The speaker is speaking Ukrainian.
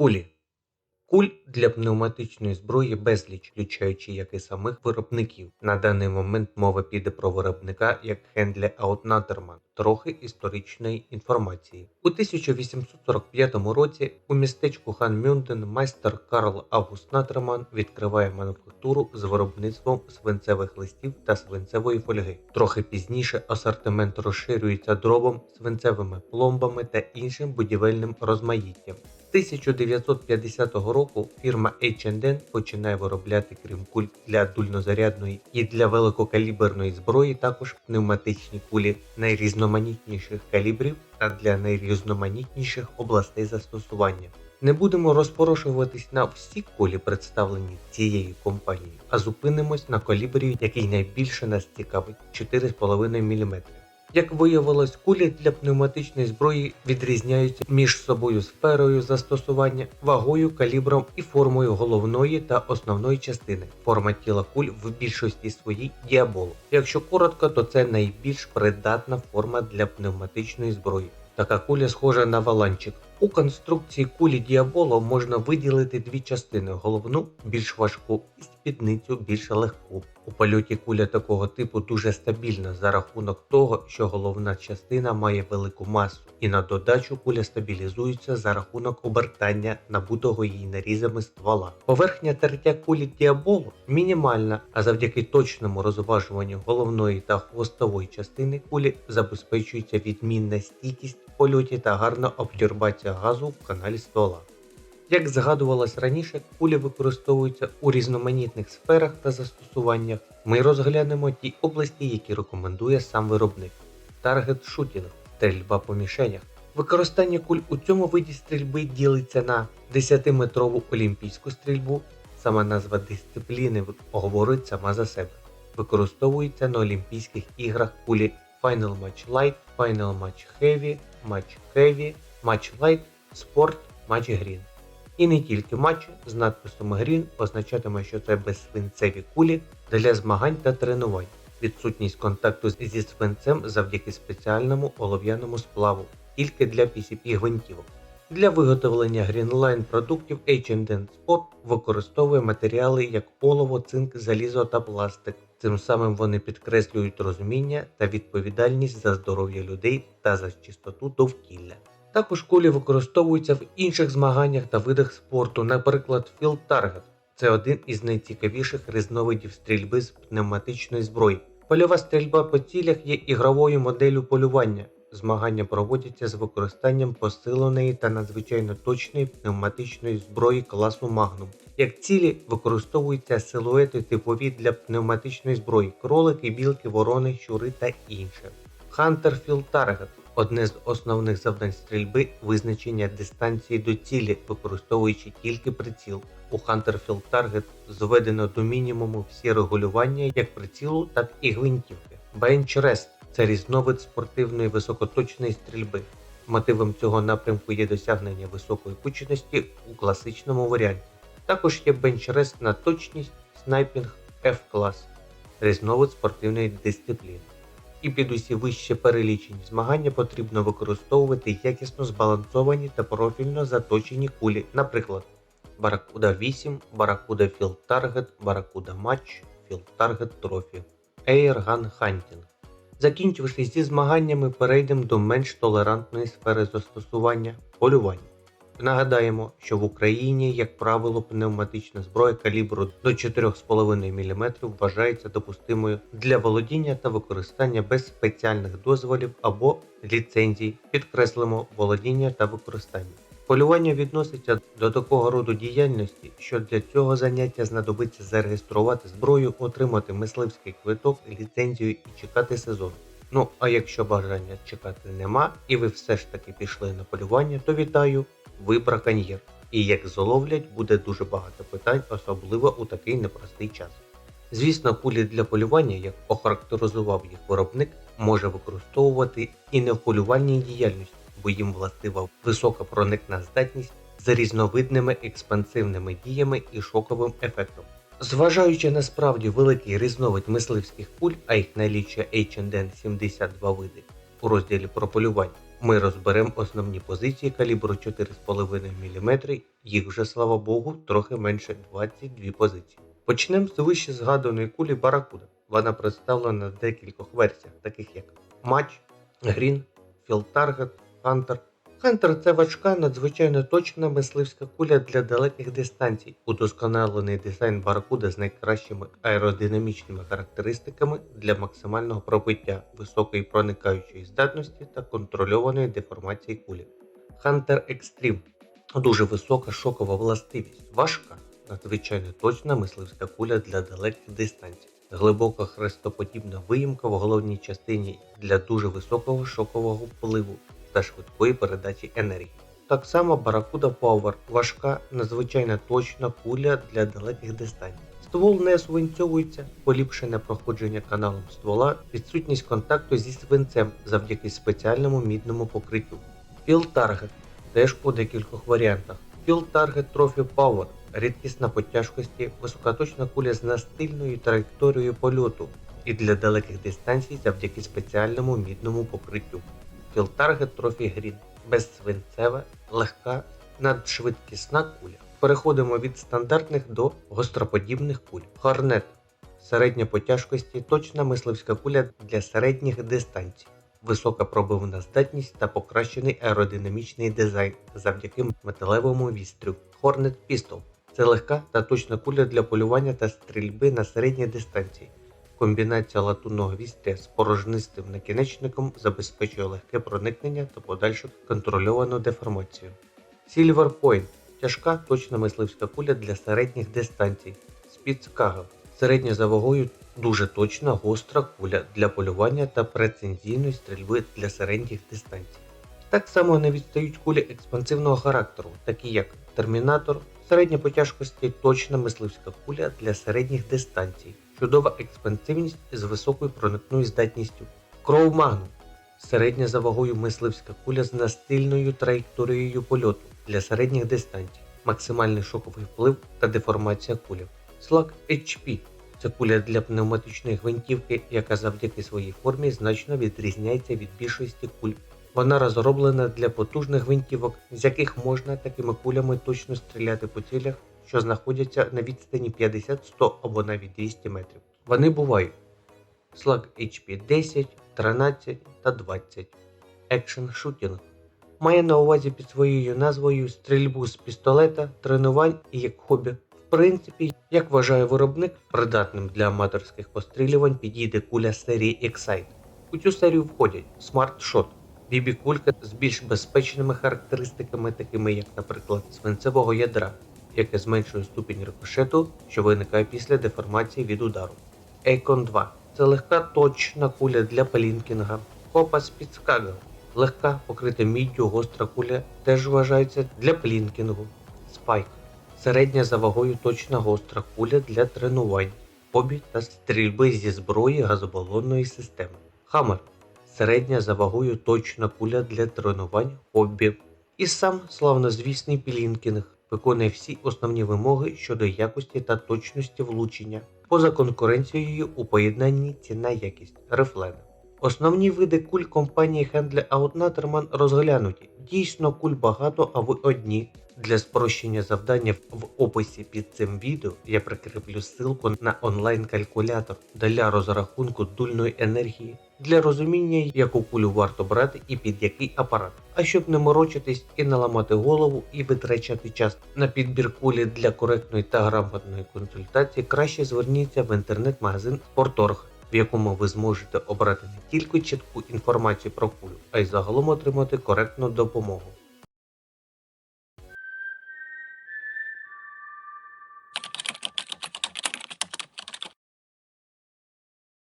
Кулі. Куль для пневматичної зброї безліч, включаючи як і самих виробників. На даний момент мова піде про виробника як Хендле Аутнатерман. Трохи історичної інформації. У 1845 році у містечку Ханмюнден майстер Карл Август Натерман відкриває мануфактуру з виробництвом свинцевих листів та свинцевої фольги. Трохи пізніше асортимент розширюється дробом, свинцевими пломбами та іншим будівельним розмаїттям. З 1950 року фірма H&N починає виробляти крім куль для дульнозарядної і для великокаліберної зброї також пневматичні кулі найрізноманітніших калібрів та для найрізноманітніших областей застосування. Не будемо розпорошуватись на всі кулі, представлені цією компанією, а зупинимось на калібрі, який найбільше нас цікавить 4,5 мм. Як виявилось, кулі для пневматичної зброї відрізняються між собою сферою застосування, вагою, калібром і формою головної та основної частини. Форма тіла куль в більшості своїй діаболу. Якщо коротко, то це найбільш придатна форма для пневматичної зброї. Така куля схожа на валанчик. У конструкції кулі діаболо можна виділити дві частини: головну більш важку і спідницю більш легку. У польоті куля такого типу дуже стабільна за рахунок того, що головна частина має велику масу, і на додачу куля стабілізується за рахунок обертання набутого її нарізами ствола. Поверхня тертя кулі діаболу мінімальна, а завдяки точному розважуванню головної та хвостової частини кулі забезпечується відмінна стійкість польоті та гарна абсорбація газу в каналі ствола. Як згадувалось раніше, кулі використовуються у різноманітних сферах та застосуваннях. Ми розглянемо ті області, які рекомендує сам виробник. Таргет шутінг стрільба по мішенях. Використання куль у цьому виді стрільби ділиться на 10-метрову олімпійську стрільбу. Сама назва дисципліни говорить сама за себе. Використовується на Олімпійських іграх кулі Final Match Light, Final Match Heavy, Match Heavy, Match Light, Sport, Match Green. І не тільки матчі з надписом Green означатиме, що це безсвинцеві кулі для змагань та тренувань. Відсутність контакту зі свинцем завдяки спеціальному олов'яному сплаву, тільки для PCP гвинтівок. Для виготовлення Greenline продуктів H&N Sport використовує матеріали як олово, цинк, залізо та пластик. Цим самим вони підкреслюють розуміння та відповідальність за здоров'я людей та за чистоту довкілля. Також кулі використовуються в інших змаганнях та видах спорту, наприклад, Field Target. Це один із найцікавіших різновидів стрільби з пневматичної зброї. Польова стрільба по цілях є ігровою моделлю полювання. Змагання проводяться з використанням посиленої та надзвичайно точної пневматичної зброї класу Magnum. Як цілі використовуються силуети типові для пневматичної зброї, кролики, білки, ворони, щури та інше. Hunter Field Target Одне з основних завдань стрільби визначення дистанції до цілі, використовуючи тільки приціл. У Hunter Field Target зведено до мінімуму всі регулювання як прицілу, так і гвинтівки. Bench Rest – це різновид спортивної високоточної стрільби. Мотивом цього напрямку є досягнення високої точності у класичному варіанті. Також є Rest на точність снайпінг F-клас, різновид спортивної дисципліни і під усі вище перелічені змагання потрібно використовувати якісно збалансовані та профільно заточені кулі, наприклад, Barracuda 8, Barracuda Field Target, Barracuda Match, Field Target Trophy, Air Gun Hunting. Закінчивши зі змаганнями, перейдемо до менш толерантної сфери застосування полювання. Нагадаємо, що в Україні, як правило, пневматична зброя калібру до 4,5 мм вважається допустимою для володіння та використання без спеціальних дозволів або ліцензій, підкреслимо володіння та використання. Полювання відноситься до такого роду діяльності, що для цього заняття знадобиться зареєструвати зброю, отримати мисливський квиток, ліцензію і чекати сезон. Ну а якщо бажання чекати нема, і ви все ж таки пішли на полювання, то вітаю! ви браконьєр. І як зловлять, буде дуже багато питань, особливо у такий непростий час. Звісно, кулі для полювання, як охарактеризував їх виробник, може використовувати і не в полювальній діяльності, бо їм властива висока проникна здатність за різновидними експансивними діями і шоковим ефектом. Зважаючи на справді великий різновид мисливських куль, а їх налічує H&N 72 види у розділі про полювання, ми розберемо основні позиції калібру 4,5 мм, їх вже, слава Богу, трохи менше 22 позиції. Почнемо з вище згаданої кулі Баракуда. Вона представлена в декількох версіях, таких як Матч, Грін, Field Hunter. Hunter – це важка, надзвичайно точна мисливська куля для далеких дистанцій, удосконалений дизайн Баракуда з найкращими аеродинамічними характеристиками для максимального пробиття, високої проникаючої здатності та контрольованої деформації кулі. Hunter Extreme дуже висока шокова властивість, важка, надзвичайно точна мисливська куля для далеких дистанцій. Глибока хрестоподібна виїмка в головній частині для дуже високого шокового впливу та швидкої передачі енергії. Так само Barracuda Power важка, надзвичайно точна куля для далеких дистанцій. Ствол не свинцьовується, поліпшене проходження каналом ствола, відсутність контакту зі свинцем завдяки спеціальному мідному покриттю. Field Target теж у декількох варіантах. Field Target Trophy Power рідкісна по тяжкості, високоточна куля з настильною траєкторією польоту і для далеких дистанцій завдяки спеціальному мідному покриттю. Target Trophy Green безсвинцева, легка, надшвидкісна куля. Переходимо від стандартних до гостроподібних куль. Hornet середня по тяжкості, точна мисливська куля для середніх дистанцій. Висока пробивна здатність та покращений аеродинамічний дизайн завдяки металевому вістрю. Hornet Pistol це легка та точна куля для полювання та стрільби на середній дистанції. Комбінація латунного вістря з порожнистим накінечником забезпечує легке проникнення та подальшу контрольовану деформацію. Silver Point тяжка точна мисливська куля для середніх дистанцій. Спіцкага середня за вагою дуже точна гостра куля для полювання та прецензійної стрільби для середніх дистанцій. Так само не відстають кулі експансивного характеру, такі як Термінатор, середня по тяжкості точна мисливська куля для середніх дистанцій, чудова експансивність з високою проникною здатністю. Кроу Магнум середня за вагою мисливська куля з настильною траєкторією польоту для середніх дистанцій, максимальний шоковий вплив та деформація кулі. Слаг HP це куля для пневматичної гвинтівки, яка завдяки своїй формі значно відрізняється від більшості куль. Вона розроблена для потужних гвинтівок, з яких можна такими кулями точно стріляти по цілях, що знаходяться на відстані 50, 100 або навіть 200 метрів. Вони бувають Slug HP 10, 13 та 20. Action Shooting має на увазі під своєю назвою стрільбу з пістолета, тренувань і як хобі. В принципі, як вважає виробник, придатним для аматорських пострілювань підійде куля серії Excite. У цю серію входять Smart Shot, бібі-кулька з більш безпечними характеристиками, такими як, наприклад, свинцевого ядра, яке зменшує ступінь рикошету, що виникає після деформації від удару. Ейкон 2 це легка точна куля для палінкінга. Копа Спіцкага легка покрита міддю гостра куля теж вважається для плінкінгу. Спайк середня за вагою точна гостра куля для тренувань, хобі та стрільби зі зброї газобалонної системи. Хаммер середня за вагою точна куля для тренувань, хобі. І сам славнозвісний Пілінкінг виконує всі основні вимоги щодо якості та точності влучення, поза конкуренцією у поєднанні ціна якість рефлена. Основні види куль компанії Handle Out Natterman розглянуті. Дійсно, куль багато, а ви одні. Для спрощення завдання в описі під цим відео я прикріплю ссылку на онлайн-калькулятор для розрахунку дульної енергії, для розуміння, яку кулю варто брати і під який апарат. А щоб не морочитись і не ламати голову і витрачати час на підбір кулі для коректної та грамотної консультації, краще зверніться в інтернет-магазин Спорторг. в якому ви зможете обрати не тільки чітку інформацію про кулю, а й загалом отримати коректну допомогу.